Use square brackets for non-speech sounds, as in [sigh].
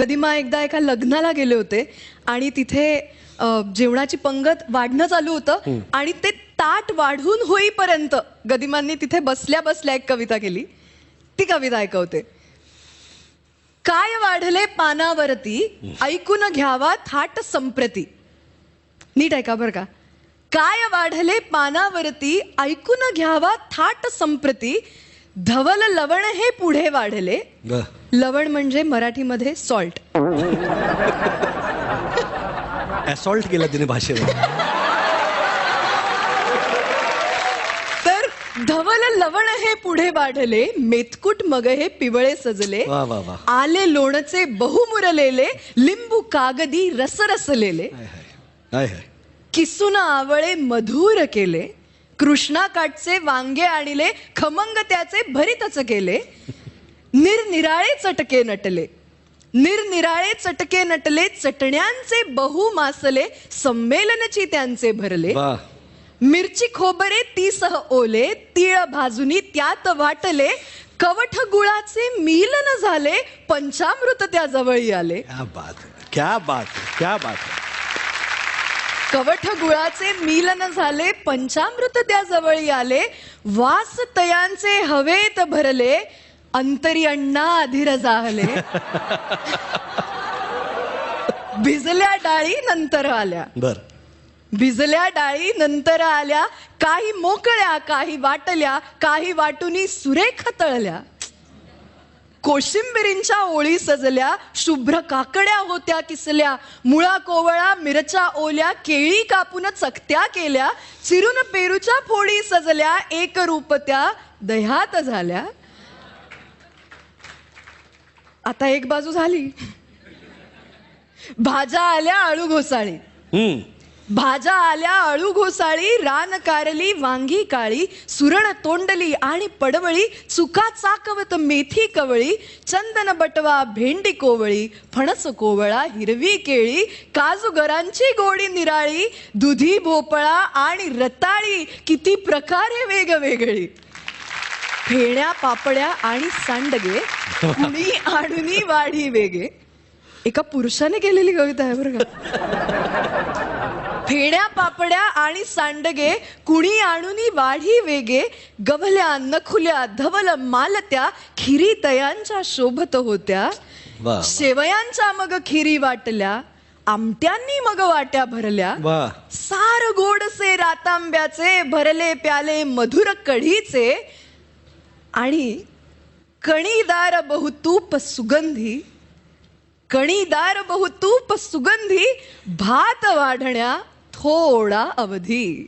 गदिमा एकदा एका लग्नाला गेले होते आणि तिथे अ, जेवणाची पंगत वाढणं चालू होतं आणि ते ताट वाढून होईपर्यंत गदिमांनी तिथे बसल्या बसल्या एक कविता केली. ती कविता ऐकवते. काय वाढले पानावरती ऐकून घ्यावा थाट संप्रती. नीट ऐका बरं का. काय वाढले पानावरती ऐकून घ्यावा थाट संप्रती धवल लवण हे पुढे वाढले. लवण म्हणजे मराठीमध्ये सॉल्ट असॉल्ट केला तिने भाषेवर. तर धवल लवण हे पुढे वाढले मेतकूट मग हे पिवळे सजले वा वा वा. आले लोणचे बहुमुरलेले लिंबू कागदी रसरसलेले. हाय हाय. हाय हाय. किसून आवळे मधुर केले. कृष्णाकाठचे वांगे आणले खमंग त्याचे भरीतच केले. निरनिराळे चटके नटले. निरनिराळे चटके नटले चटण्यांचे बहु मासले संमेलनची त्यांचे भरले. मिरची खोबरे तीसह ओले तीळ भाजुनी त्यात वाटले. कवठ गुळाचे मिलन झाले पंचामृत त्या जवळी आले. क्या बात क्या बात क्या बात कवठ गुळाचे मिलन झाले पंचामृत त्या जवळी आले वास तयांचे हवेत भरले अंतरी अण्णा अधीर जाहले [laughs] भिजल्या डाळी नंतर आल्या. बर. भिजल्या डाळी नंतर आल्या काही मोकळ्या काही वाटल्या काही वाटुनी सुरेख तळल्या. कोशिंबिरींच्या ओळी सजल्या शुभ्र काकड्या होत्या किसल्या. मुळा कोवळा मिरच्या ओल्या केळी कापून चकत्या केल्या. चिरून पेरूच्या फोडी सजल्या एक रूप त्या दह्यात झाल्या. आता एक बाजू झाली. भाज्या आल्या आळू घोसाळी भाज्या आल्या अळू घोसाळी रान कारली वांगी काळी सुरण तोंडली आणि पडवळी चुका चाकवत मेथी कवळी चंदन बटवा भेंडी कोवळी फणस कोवळा हिरवी केळी काजूगरांची गोडी निराळी दुधी भोपळा आणि रताळी किती प्रकारे वेगवेगळी. फेण्या पापड्या आणि सांडगे कुणी आणुनी वाढी वेगे. एका पुरुषाने केलेली कविता आहे बरं का? फेण्या पापड्या आणि सांडगे कुणी आणुनी वाढी वेगे गवल्या नखुल्या धवल मालत्या खिरी तयांच्या शोभत होत्या. शेवयांच्या मग खिरी वाटल्या आमट्यांनी मग वाट्या भरल्या. सार गोडसे रातांब्याचे भरले प्याले मधुर कढीचे. आणि कणीदार बहुतूप सुगंधी कणीदार बहुतूप सुगंधी भात वाढण्या થોડા અવધિ.